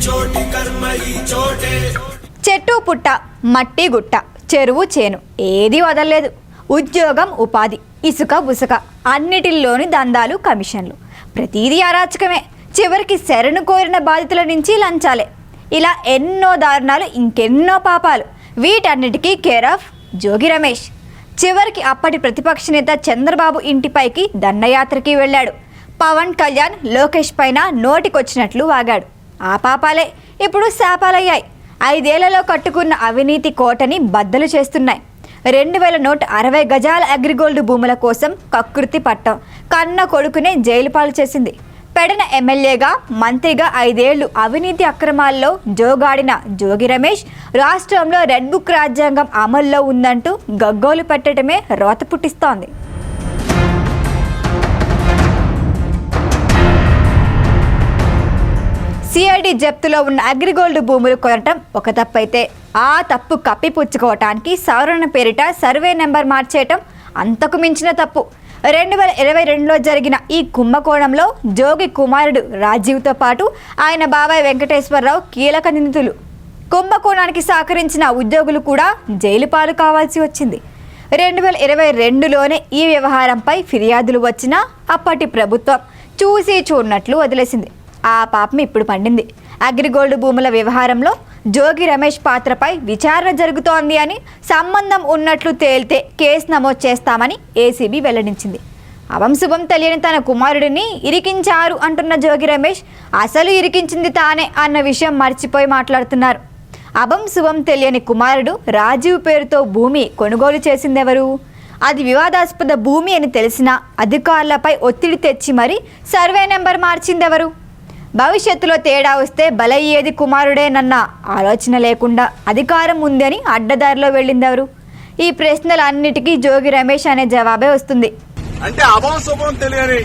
చోటి కర్మ ఈ చోటే. చెట్టు పుట్ట మట్టి గుట్ట చెరువు చేను ఏది వదలలేదు. ఉద్యోగం ఉపాధి ఇసుక బుసుక అన్నిటిల్లోని దందాలు కమిషన్లు. ప్రతిదీ అరాచకమే. చివరికి శరణు కోరిన బాధితుల నుంచి లంచాలే. ఇలా ఎన్నో దారుణాలు ఇంకెన్నో పాపాలు. వీటన్నిటికీ కేర్ ఆఫ్ జోగి రమేష్. చివరికి అప్పటి ప్రతిపక్ష నేత చంద్రబాబు ఇంటిపైకి దండయాత్రకి వెళ్ళాడు. పవన్ కళ్యాణ్ లోకేష్ పైన నోటికొచ్చినట్లు వాగాడు. ఆ పాపాలే ఇప్పుడు శాపాలయ్యాయి. ఐదేళ్ళలో కట్టుకున్న అవినీతి కోటని బద్దలు చేస్తున్నాయి. రెండు వేల నూట అరవై గజాల అగ్రిగోల్డ్ భూముల కోసం కకృతి పట్టం కన్న కొడుకునే జైలు పాలు చేసింది. పెడన ఎమ్మెల్యేగా మంత్రిగా ఐదేళ్ళు అవినీతి అక్రమాల్లో జోగాడిన జోగి రమేష్ రాష్ట్రంలో రెడ్ బుక్ రాజ్యాంగం అమల్లో ఉందంటూ గగ్గోలు పెట్టడమే రోత పుట్టిస్తోంది. సిఐడి జప్తులో ఉన్న అగ్రిగోల్డ్ భూములు కొనటం ఒక తప్పైతే. ఆ తప్పు కప్పిపుచ్చుకోవటానికి సవరణ పేరిట సర్వే నెంబర్ మార్చేయటం అంతకు మించిన తప్పు. రెండు వేల ఇరవై రెండులో జరిగిన ఈ కుంభకోణంలో జోగి కుమారుడు రాజీవ్తో పాటు ఆయన బాబాయ్ వెంకటేశ్వరరావు కీలక నిందితులు. కుంభకోణానికి సహకరించిన ఉద్యోగులు కూడా జైలు పాలు కావాల్సి వచ్చింది. రెండు వేల ఇరవై రెండులోనే ఈ వ్యవహారంపై ఫిర్యాదులు వచ్చినా అప్పటి ప్రభుత్వం చూసి చూడనట్లు వదిలేసింది. ఆ పాపం ఇప్పుడు పండింది. అగ్రిగోల్డ్ భూముల వ్యవహారంలో జోగి రమేష్ పాత్రపై విచారణ జరుగుతోంది అని సంబంధం ఉన్నట్లు తేలితే కేసు నమోదు చేస్తామని ఏసీబీ వెల్లడించింది. అవంశుభం తెలియని తన కుమారుడిని ఇరికించారు అంటున్న జోగి రమేష్ అసలు ఇరికించింది తానే అన్న విషయం మర్చిపోయి మాట్లాడుతున్నారు. అభం శుభం తెలియని కుమారుడు రాజీవ్ పేరుతో భూమి కొనుగోలు చేసిందెవరు? అది వివాదాస్పద భూమి అని తెలిసినా అధికారులపై ఒత్తిడి తెచ్చి మరీ సర్వే నెంబర్ మార్చిందెవరు? భవిష్యత్తులో తేడా వస్తే బలయ్యేది కుమారుడేనన్న ఆలోచన లేకుండా అధికారం ఉందని అడ్డదారిలో వెళ్ళిందెవరు? ఈ ప్రశ్నలన్నిటికీ జోగి రమేష్ అనే జవాబే వస్తుంది. అంటే అభం శుభం తెలియని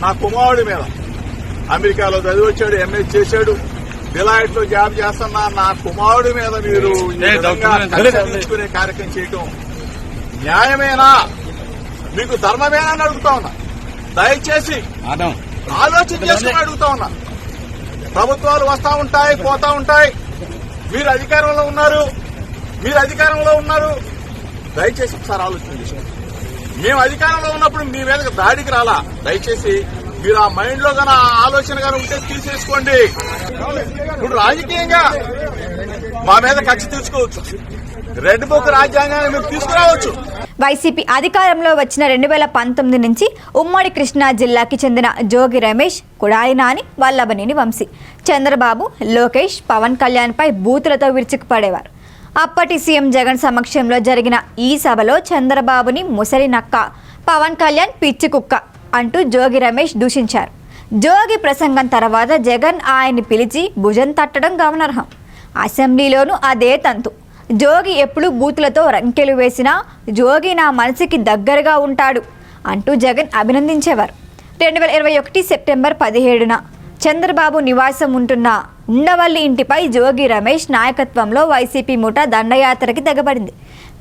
నా కుమారుడి మీద. అమెరికాలో చదివి వచ్చాడు ఎంఎస్ చేశాడు. డిలాయిట్లో జాబ్ చేస్తున్న నా కుమారుడి మీద మీరు. తీర్చుకునే కార్యక్రమం చేయటం న్యాయమేనా? మీకు ధర్మమేనా అని అడుగుతా ఉన్నా. దయచేసి ఆడం ఆలోచన చేసుకుని అడుగుతా ఉన్నా. ప్రభుత్వాలు వస్తా ఉంటాయి పోతా ఉంటాయి. మీరు అధికారంలో ఉన్నారు. మీరు అధికారంలో ఉన్నారు. దయచేసి ఒకసారి ఆలోచన మేము అధికారంలో ఉన్నప్పుడు మీ మీదకి దాడికి రాలా? దయచేసి మీరు ఆ మైండ్లో గాన ఆలోచన గాని ఉంటే తీసేసుకోండి. ఇప్పుడు రాజకీయంగా మా మీద కక్ష తీసుకోవచ్చు రెడ్ బుక్ రాజ్యాంగాన్ని మీరు తీసుకురావచ్చు. వైసీపీ అధికారంలో వచ్చిన రెండు వేల పంతొమ్మిది నుంచి ఉమ్మడి కృష్ణా జిల్లాకి చెందిన జోగి రమేష్ కుడాయి నాని వల్లభనేని వంశీ చంద్రబాబు లోకేష్ పవన్ కళ్యాణ్పై బూతులతో విరుచుకుపడేవారు. అప్పటి సీఎం జగన్ సమక్షంలో జరిగిన ఈ సభలో చంద్రబాబుని ముసలి నక్క పవన్ కళ్యాణ్ పిచ్చి కుక్క అంటూ జోగి రమేష్ దూషించారు. జోగి ప్రసంగం తర్వాత జగన్ ఆయన్ని పిలిచి భుజం తట్టడం గమనార్హం. అసెంబ్లీలోనూ అదే తంతు. జోగి ఎప్పుడు బూతులతో రంకెలు వేసినా జోగి నా మనసుకి దగ్గరగా ఉంటాడు అంటూ జగన్ అభినందించేవారు. రెండు వేల ఇరవై ఒకటి సెప్టెంబర్ పదిహేడున చంద్రబాబు నివాసం ఉంటున్న ఉండవల్లి ఇంటిపై జోగి రమేష్ నాయకత్వంలో వైసీపీ ముఠ దండయాత్రకి తెగబడింది.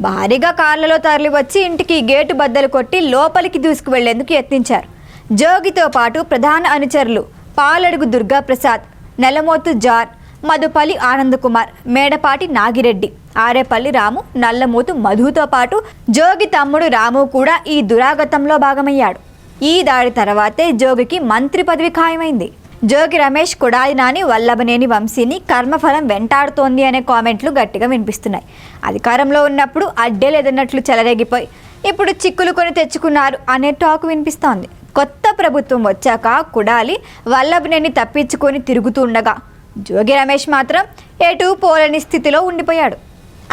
భారీగా కార్లలో తరలివచ్చి ఇంటికి గేటు బద్దలు కొట్టి లోపలికి దూసుకువెళ్ళేందుకు యత్నించారు. జోగితో పాటు ప్రధాన అనుచరులు పాలడుగు దుర్గాప్రసాద్ నెలమోతు జార్ మధుపల్లి ఆనంద్ కుమార్ మేడపాటి నాగిరెడ్డి ఆరేపల్లి రాము నల్లమూతు మధుతో పాటు జోగి తమ్ముడు రాము కూడా ఈ దురాగతంలో భాగమయ్యాడు. ఈ దాడి తర్వాతే జోగికి మంత్రి పదవి ఖాయమైంది. జోగి రమేష్ కొడాలి నాని వల్లభనేని వంశీని కర్మఫలం వెంటాడుతోంది అనే కామెంట్లు గట్టిగా వినిపిస్తున్నాయి. అధికారంలో ఉన్నప్పుడు అడ్డే లేదన్నట్లు చెలరేగిపోయి ఇప్పుడు చిక్కులు కొని తెచ్చుకున్నారు అనే టాక్ వినిపిస్తోంది. కొత్త ప్రభుత్వం వచ్చాక కుడాలి వల్లభనేని తప్పించుకొని తిరుగుతుండగా జోగి రమేష్ మాత్రం ఎటు పోలేని స్థితిలో ఉండిపోయాడు.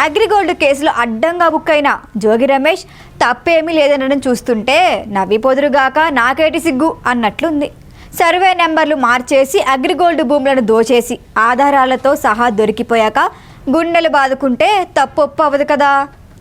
అగ్రిగోల్డ్ కేసులో అడ్డంగా బుక్ అయిన జోగి రమేష్ తప్పేమీ లేదనడం చూస్తుంటే నవ్విపోదురుగాక నాకేటి సిగ్గు అన్నట్లుంది. సర్వే నెంబర్లు మార్చేసి అగ్రిగోల్డ్ భూములను దోచేసి ఆధారాలతో సహా దొరికిపోయాక గుండెలు బాదుకుంటే తప్పొప్పు అవ్వదు కదా.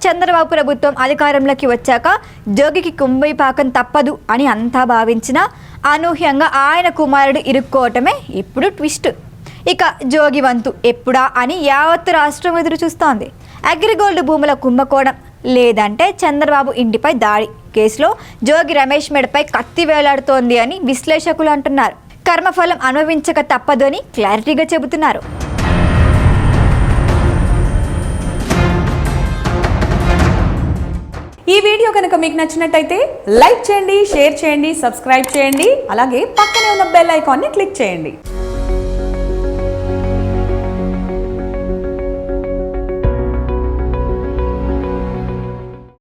చంద్రబాబు ప్రభుత్వం అధికారంలోకి వచ్చాక జోగికి కుంభీపాకం తప్పదు అని అంతా భావించినా అనూహ్యంగా ఆయన కుమారుడు ఇరుక్కోవటమే ఇప్పుడు ట్విస్ట్. ఇక జోగి వంతు ఎప్పుడా అని యావత్ రాష్ట్రం ఎదురు చూస్తోంది. అగ్రిగోల్డ్ భూముల కుంభకోణం లేదంటే చంద్రబాబు ఇంటిపై దాడి. కేసులో జోగి రమేష్ మెడపై కత్తి వేలాడుతోంది అని విశ్లేషకులు అంటున్నారు. కర్మఫలం అనుభవించక తప్పదు అని క్లారిటీగా చెబుతున్నారు. ఈ వీడియో కనుక మీకు నచ్చినట్టయితే లైక్ చేయండి షేర్ చేయండి సబ్స్క్రైబ్ చేయండి అలాగే పక్కనే ఉన్న బెల్ ఐకాన్ని క్లిక్ చేయండి.